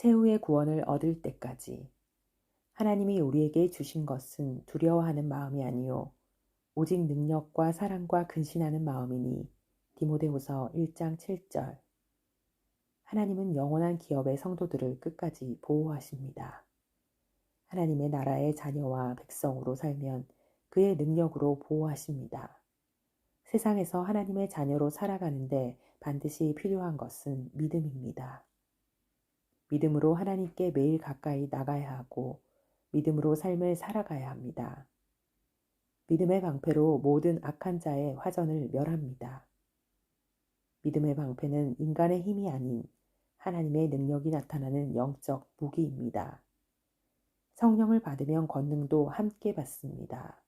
최후의 구원을 얻을 때까지 하나님이 우리에게 주신 것은 두려워하는 마음이 아니요 오직 능력과 사랑과 근신하는 마음이니 디모데후서 1장 7절 하나님은 영원한 기업의 성도들을 끝까지 보호하십니다. 하나님의 나라의 자녀와 백성으로 살면 그의 능력으로 보호하십니다. 세상에서 하나님의 자녀로 살아가는데 반드시 필요한 것은 믿음입니다. 믿음으로 하나님께 매일 가까이 나가야 하고 믿음으로 삶을 살아가야 합니다. 믿음의 방패로 모든 악한 자의 화전을 멸합니다. 믿음의 방패는 인간의 힘이 아닌 하나님의 능력이 나타나는 영적 무기입니다. 성령을 받으면 권능도 함께 받습니다.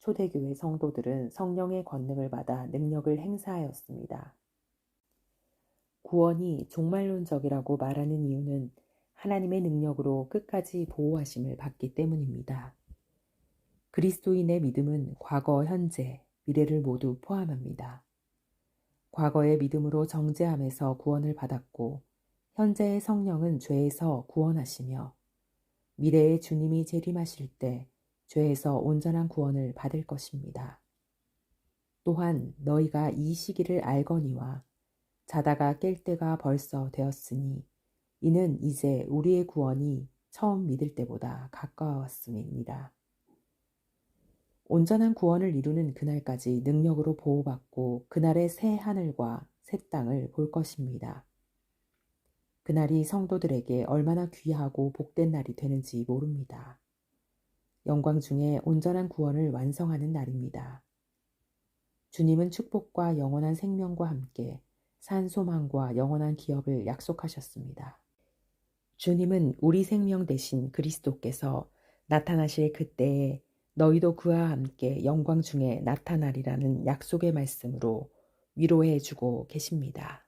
초대교회 성도들은 성령의 권능을 받아 능력을 행사하였습니다. 구원이 종말론적이라고 말하는 이유는 하나님의 능력으로 끝까지 보호하심을 받기 때문입니다. 그리스도인의 믿음은 과거, 현재, 미래를 모두 포함합니다. 과거의 믿음으로 정죄함에서 구원을 받았고, 현재의 성령은 죄에서 구원하시며, 미래의 주님이 재림하실 때 죄에서 온전한 구원을 받을 것입니다. 또한 너희가 이 시기를 알거니와 자다가 깰 때가 벌써 되었으니 이는 이제 우리의 구원이 처음 믿을 때보다 가까웠음입니다. 온전한 구원을 이루는 그날까지 능력으로 보호받고 그날의 새 하늘과 새 땅을 볼 것입니다. 그날이 성도들에게 얼마나 귀하고 복된 날이 되는지 모릅니다. 영광 중에 온전한 구원을 완성하는 날입니다. 주님은 축복과 영원한 생명과 함께 산 소망과 영원한 기업을 약속하셨습니다. 주님은 우리 생명 대신 그리스도께서 나타나실 그때에 너희도 그와 함께 영광 중에 나타나리라는 약속의 말씀으로 위로해 주고 계십니다.